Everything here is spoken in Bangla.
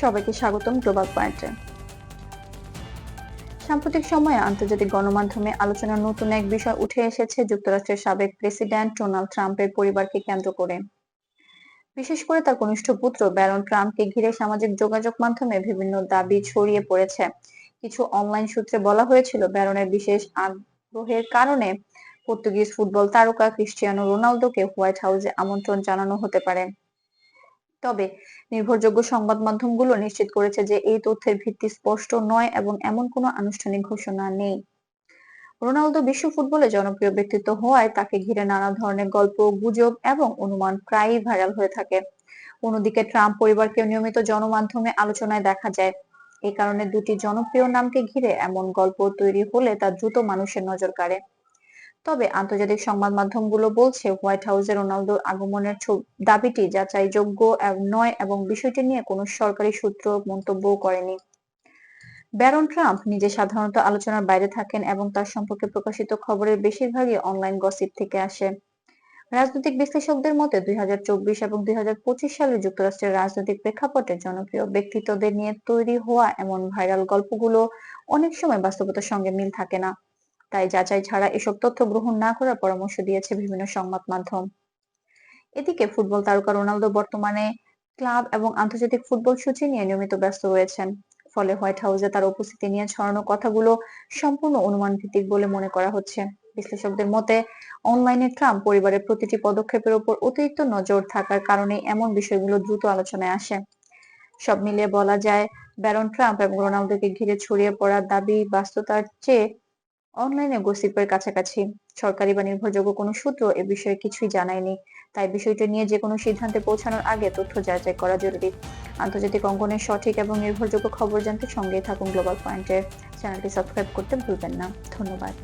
সবাইকে স্বাগতম গ্লোবাল পয়েন্টে। সাম্প্রতিক সময়ে আন্তর্জাতিক গণমাধ্যমে আলোচনার নতুন এক বিষয় উঠে এসেছে যুক্তরাষ্ট্রের সাবেক প্রেসিডেন্ট ডোনাল্ড ট্রাম্পের পরিবারকে কেন্দ্র করে। বিশেষ করে তার কনিষ্ঠ পুত্র ব্যারন ট্রাম্পকে ঘিরে সামাজিক যোগাযোগ মাধ্যমে বিভিন্ন দাবি ছড়িয়ে পড়েছে। কিছু অনলাইন সূত্রে বলা হয়েছিল, ব্যারনের বিশেষ আগ্রহের কারণে পর্তুগিজ ফুটবল তারকা ক্রিস্টিয়ানো রোনালদোকে হোয়াইট হাউসে আমন্ত্রণ জানানো হতে পারে। তবে নির্ভরযোগ্য সংবাদ মাধ্যমগুলো নিশ্চিত করেছে যে এই তথ্যের ভিত্তি স্পষ্ট নয় এবং এমন কোনো আনুষ্ঠানিক ঘোষণা নেই। রোনালদো বিশ্ব ফুটবলে জনপ্রিয় ব্যক্তিত্ব হওয়ায় তাকে ঘিরে নানা ধরনের গল্প, গুজব এবং অনুমান প্রায়ই ভাইরাল হয়ে থাকে। অন্যদিকে ট্রাম্প পরিবারকে নিয়মিত জনমাধ্যমে আলোচনায় দেখা যায়। এই কারণে দুটি জনপ্রিয় নামকে ঘিরে এমন গল্প তৈরি হলে তা দ্রুত মানুষের নজর কাড়ে। তবে আন্তর্জাতিক সংবাদ মাধ্যমগুলো বলছে, হোয়াইট হাউসে রোনালদোর আগমনের দাবিটি যাচাইযোগ্য নয় এবং বিষয়টি নিয়ে কোনো সরকারি সূত্র মন্তব্য করেনি। ব্যারন ট্রাম্প নিজে সাধারণত আলোচনার বাইরে থাকেন এবং তার সম্পর্কে প্রকাশিত খবরের বেশিরভাগই অনলাইন গসিপ থেকে আসে। রাজনৈতিক বিশ্লেষকদের মতে, দুই হাজার চব্বিশ এবং দুই হাজার পঁচিশ সালে যুক্তরাষ্ট্রের রাজনৈতিক প্রেক্ষাপটে জনপ্রিয় ব্যক্তিত্বদের নিয়ে তৈরি হওয়া এমন ভাইরাল গল্পগুলো অনেক সময় বাস্তবতার সঙ্গে মিল থাকে না। তাই যাচাই ছাড়া এসব তথ্য গ্রহণ না করার পরামর্শ দিয়েছে বিভিন্ন সংবাদ মাধ্যম। এদিকে ফুটবল তারকা রোনালদো বর্তমানে ক্লাব এবং আন্তর্জাতিক ফুটবল সূচি নিয়ে নিয়মিত ব্যস্ত রয়েছেন। ফলে হোয়াইট হাউসে তার উপস্থিতি নিয়ে ছড়ানো কথাগুলো সম্পূর্ণ অনুমান ভিত্তিক বলে মনে করা হচ্ছে। বিশ্লেষকদের মতে, অনলাইনে ট্রাম্প পরিবারের প্রতিটি পদক্ষেপের উপর অতিরিক্ত নজর থাকার কারণে এমন বিষয়গুলো দ্রুত আলোচনায় আসে। সব মিলিয়ে বলা যায়, ব্যারন ট্রাম্প এবং রোনালদোকে ঘিরে ছড়িয়ে পড়া দাবি বাস্তবতার চেয়ে অনলাইনে গসিপের কাছাকাছি। সরকারি বা নির্ভরযোগ্য কোনো সূত্র এ বিষয়ে কিছুই জানায়নি। তাই বিষয়টি নিয়ে যে কোনো সিদ্ধান্তে পৌঁছানোর আগে তথ্য যাচাই করা জরুরি। আন্তর্জাতিক অঙ্গনের সঠিক এবং নির্ভরযোগ্য খবর জানতে সঙ্গেই থাকুন গ্লোবাল পয়েন্টের চ্যানেলটি সাবস্ক্রাইব করতে ভুলবেন না। ধন্যবাদ।